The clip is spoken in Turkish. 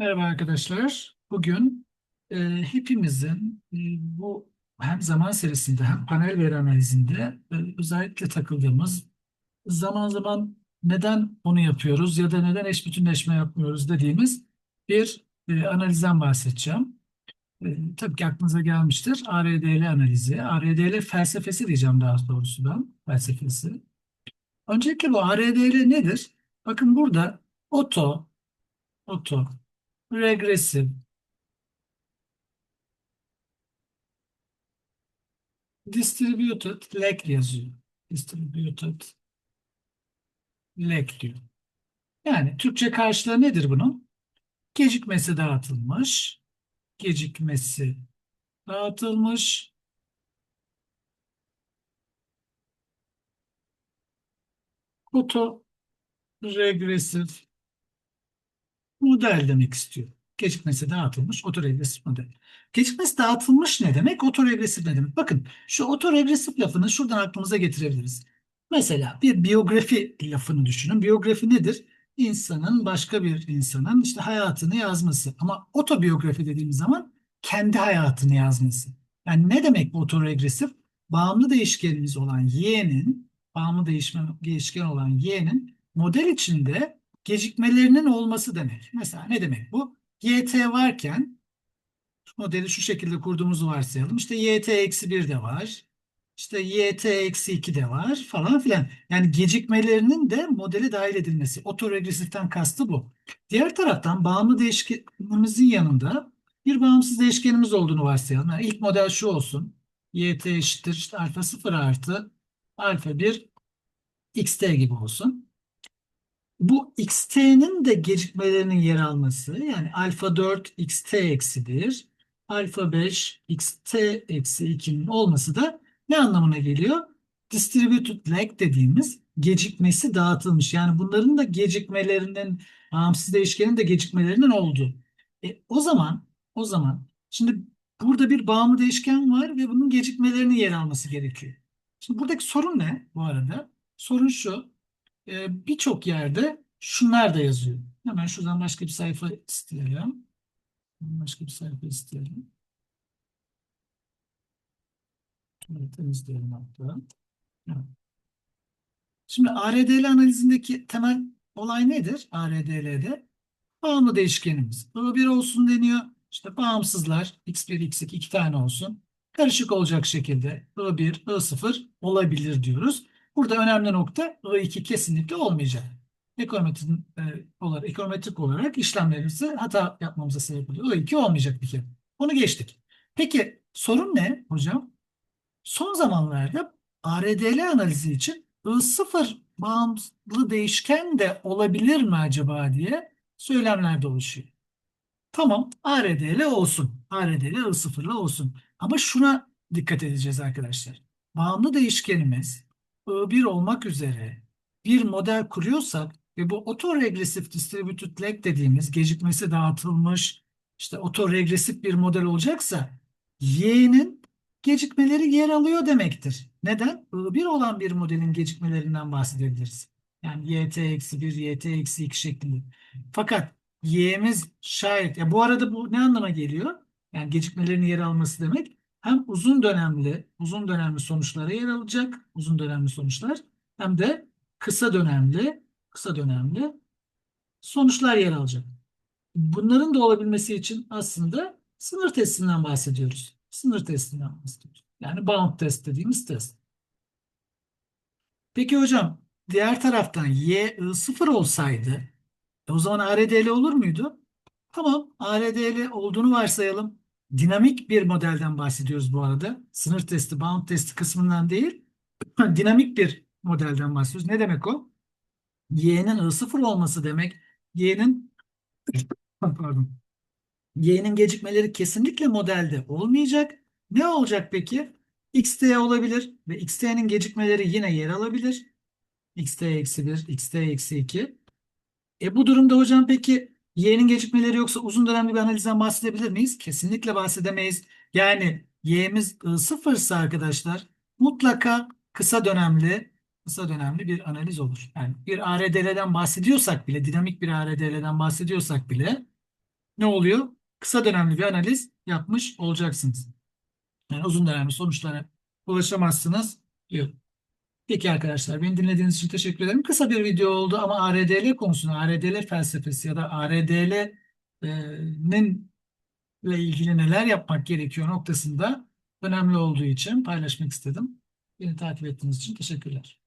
Merhaba arkadaşlar. Bugün e, hepimizin e, bu hem zaman serisinde hem panel veri analizinde e, özellikle takıldığımız zaman zaman neden onu yapıyoruz ya da neden eş bütünleşme yapmıyoruz dediğimiz bir e, analizden bahsedeceğim. E, tabii ki aklınıza gelmiştir. ARDL analizi, ARDL felsefesi diyeceğim daha doğrusu ben, felsefesi. Öncelikle bu ARDL nedir? Bakın burada oto, oto, regresif, Distributed lag yazıyor. Distributed lag diyor. Yani Türkçe karşılığı nedir bunun? Gecikmesi dağıtılmış. Gecikmesi dağıtılmış. Oto regresif model demek istiyor. Gecikmesi dağıtılmış otoregresif model. Gecikmesi dağıtılmış ne demek? Otoregresif ne demek? Bakın şu otoregresif lafını şuradan aklımıza getirebiliriz. Mesela bir biyografi lafını düşünün. Biyografi nedir? İnsanın başka bir insanın işte hayatını yazması. Ama otobiyografi dediğimiz zaman kendi hayatını yazması. Yani ne demek bu otoregresif? Bağımlı değişkenimiz olan y'nin, bağımlı değişme, değişken olan y'nin model içinde gecikmelerinin olması demek. Mesela ne demek bu? YT varken modeli şu şekilde kurduğumuzu varsayalım. İşte YT eksi 1 de var. İşte YT eksi 2 de var falan filan. Yani gecikmelerinin de modele dahil edilmesi. Otoregresiften kastı bu. Diğer taraftan bağımlı değişkenimizin yanında bir bağımsız değişkenimiz olduğunu varsayalım. Yani ilk model şu olsun. YT eşittir işte alfa 0 artı alfa 1 xt gibi olsun bu xt'nin de gecikmelerinin yer alması yani alfa 4 xt eksi 1 alfa 5 xt eksi 2'nin olması da ne anlamına geliyor? Distributed lag dediğimiz gecikmesi dağıtılmış. Yani bunların da gecikmelerinin bağımsız değişkenin de gecikmelerinin olduğu. E, o zaman o zaman şimdi burada bir bağımlı değişken var ve bunun gecikmelerinin yer alması gerekiyor. Şimdi buradaki sorun ne bu arada? Sorun şu e, birçok yerde şunlar da yazıyor. Hemen şuradan başka bir sayfa isteyelim. Başka bir sayfa isteyelim. Evet, temizleyelim hatta. Şimdi ARDL analizindeki temel olay nedir? ARDL'de bağımlı değişkenimiz. I1 olsun deniyor. İşte bağımsızlar x1, x2 iki tane olsun. Karışık olacak şekilde I1, I0 olabilir diyoruz. Burada önemli nokta I2 kesinlikle olmayacak. Ekonometrik e, olarak, ekonometrik olarak işlemlerimizi hata yapmamıza sebep oluyor. I2 olmayacak bir kere. Onu geçtik. Peki sorun ne hocam? Son zamanlarda ARDL analizi için I0 bağımlı değişken de olabilir mi acaba diye söylemler de oluşuyor. Tamam ARDL olsun. ARDL I0'la olsun. Ama şuna dikkat edeceğiz arkadaşlar. Bağımlı değişkenimiz I1 olmak üzere bir model kuruyorsak ve bu otoregresif distributed lag dediğimiz gecikmesi dağıtılmış işte otoregresif bir model olacaksa y'nin gecikmeleri yer alıyor demektir. Neden? I1 olan bir modelin gecikmelerinden bahsedebiliriz. Yani yt eksi 1, yt eksi 2 şeklinde. Fakat y'miz şayet, ya bu arada bu ne anlama geliyor? Yani gecikmelerin yer alması demek hem uzun dönemli uzun dönemli sonuçlara yer alacak uzun dönemli sonuçlar hem de kısa dönemli kısa dönemli sonuçlar yer alacak. Bunların da olabilmesi için aslında sınır testinden bahsediyoruz. Sınır testinden bahsediyoruz. Yani bound test dediğimiz test. Peki hocam diğer taraftan y I0 olsaydı e o zaman ARDL olur muydu? Tamam ARDL olduğunu varsayalım. Dinamik bir modelden bahsediyoruz bu arada. Sınır testi, bound testi kısmından değil. dinamik bir modelden bahsediyoruz. Ne demek o? Y'nin I0 olması demek. Y'nin pardon. Y'nin gecikmeleri kesinlikle modelde olmayacak. Ne olacak peki? xt olabilir ve xt'nin gecikmeleri yine yer alabilir. xt eksi 1, xt eksi 2. E bu durumda hocam peki y'nin gecikmeleri yoksa uzun dönemli bir analizden bahsedebilir miyiz? Kesinlikle bahsedemeyiz. Yani y'miz sıfırsa arkadaşlar mutlaka kısa dönemli kısa dönemli bir analiz olur. Yani bir ARDL'den bahsediyorsak bile, dinamik bir ARDL'den bahsediyorsak bile ne oluyor? Kısa dönemli bir analiz yapmış olacaksınız. Yani uzun dönemli sonuçlara ulaşamazsınız diyor. Peki arkadaşlar beni dinlediğiniz için teşekkür ederim. Kısa bir video oldu ama ARDL konusunu, ARDL felsefesi ya da ARDL'nin ile ilgili neler yapmak gerekiyor noktasında önemli olduğu için paylaşmak istedim. Beni takip ettiğiniz için teşekkürler.